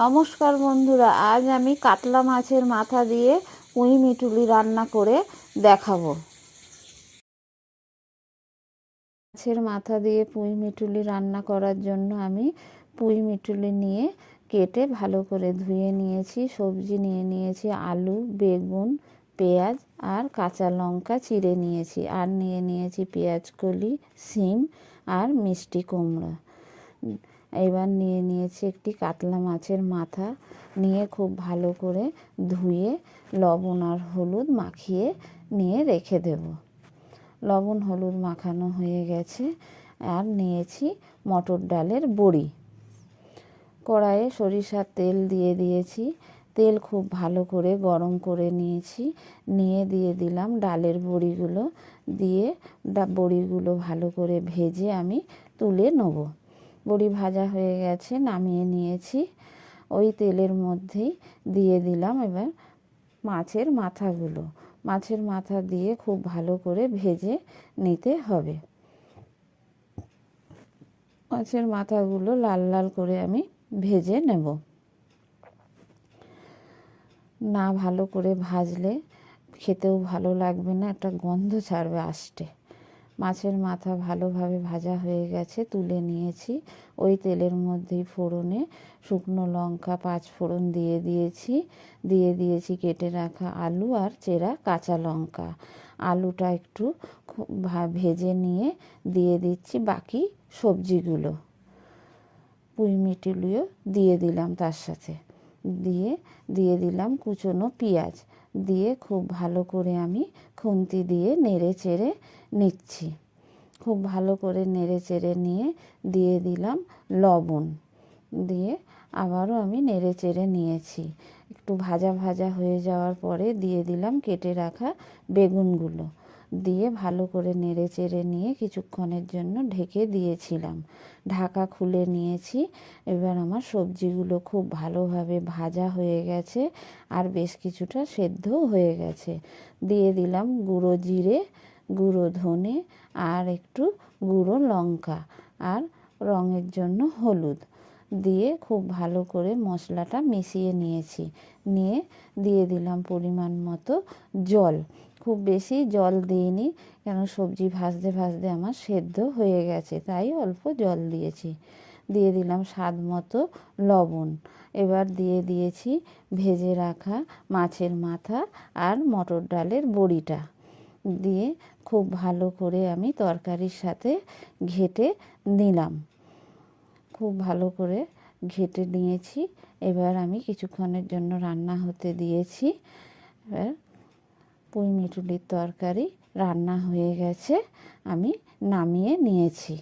নমস্কার বন্ধুরা, আজ আমি কাতলা মাছের মাথা দিয়ে পুঁই মিটুলি রান্না করে দেখাবো। মাছের মাথা দিয়ে পুঁই মিটুলি রান্না করার জন্য আমি পুঁই মিটুলি নিয়ে কেটে ভালো করে ধুয়ে নিয়েছি, সবজি নিয়ে নিয়েছি, আলু, বেগুন, পেঁয়াজ আর কাঁচা লঙ্কা চিড়ে নিয়েছি আর নিয়ে নিয়েছি পেঁয়াজ কলি শিম আর মিষ্টি কুমড়া। এবার নিয়ে নিয়েছি একটি কাতলা মাছের মাথা। নিয়ে খুব ভালো করে ধুয়ে, লবণ আর হলুদ মাখিয়ে নিয়ে রেখে দেব। লবণ, হলুদ মাখানো হয়ে গেছে। আর নিয়েছি মটর ডালের বড়ি। কড়াইয়ে সরিষার তেল দিয়ে দিয়েছি। তেল খুব ভালো করে গরম করে নিয়েছি। নিয়ে দিয়ে দিলাম ডালের বড়িগুলো। দিয়ে বড়িগুলো ভালো করে ভেজে আমি তুলে নেব। বড়ি ভাজা হয়ে গেছে, নামিয়ে নিয়েছি। ওই তেলের মধ্যেই দিয়ে দিলাম এবার মাছের মাথাগুলো। মাছের মাথা দিয়ে খুব ভালো করে ভেজে নিতে হবে। মাছের মাথাগুলো লাল লাল করে আমি ভেজে নেব। না ভালো করে ভাজলে খেতেও ভালো লাগবে না, একটা গন্ধ ছাড়বে আষ্টে। মাছের মাথা ভালোভাবে ভাজা হয়ে গেছে, তুলে নিয়েছি। ওই তেলের মধ্যেই ফোড়নে শুকনো লঙ্কা, পাঁচ ফোড়ন দিয়ে দিয়েছি। দিয়ে দিয়েছি কেটে রাখা আলু আর চেরা কাঁচা লঙ্কা। আলুটা একটু ভেজে নিয়ে দিয়ে দিচ্ছি বাকি সবজিগুলো। পুঁই মিটিলিও দিয়ে দিলাম তার সাথে। দিয়ে দিয়ে দিলাম কুচনো পেঁয়াজ। দিয়ে খুব ভালো করে আমি খুন্তি দিয়ে নেড়ে চেড়ে নিচ্ছি। খুব ভালো করে নেড়ে চেড়ে নিয়ে দিয়ে দিলাম লবণ। দিয়ে আবারও আমি নেড়ে চেড়ে নিয়েছি। একটু ভাজা ভাজা হয়ে যাওয়ার পরে দিয়ে দিলাম কেটে রাখা বেগুনগুলো। দিয়ে ভালো করে নেড়ে চেড়ে নিয়ে কিছুক্ষণের জন্য ঢেকে দিয়েছিলাম। ঢাকা খুলে নিয়েছি। এবার আমার সবজিগুলো খুব ভালোভাবে ভাজা হয়ে গেছে আর বেশ কিছুটা সেদ্ধও হয়ে গেছে। দিয়ে দিলাম গুঁড়ো জিরে, গুঁড়ো ধনে আর একটু গুঁড়ো লঙ্কা আর রঙের জন্য হলুদ। দিয়ে খুব ভালো করে মশলাটা মিশিয়ে নিয়েছি। নিয়ে দিয়ে দিলাম পরিমাণ মতো জল। খুব বেশি জল দিইনি, কেন সবজি ভাজতে ভাজতে আমার সেদ্ধ হয়ে গেছে, তাই অল্প জল দিয়েছি। দিয়ে দিলাম স্বাদ মতো লবণ। এবার দিয়ে দিয়েছি ভেজে রাখা মাছের মাথা আর মটর ডালের বড়িটা। দিয়ে খুব ভালো করে আমি তরকারির সাথে ঘেটে নিলাম। খুব ভালো করে ঘেটে নিয়েছি। এবার আমি কিছুক্ষণের জন্য রান্না হতে দিয়েছি। এবার পুঁই মিটুলির তরকারি রান্না হয়ে গেছে আমি নামিয়ে নিয়েছি।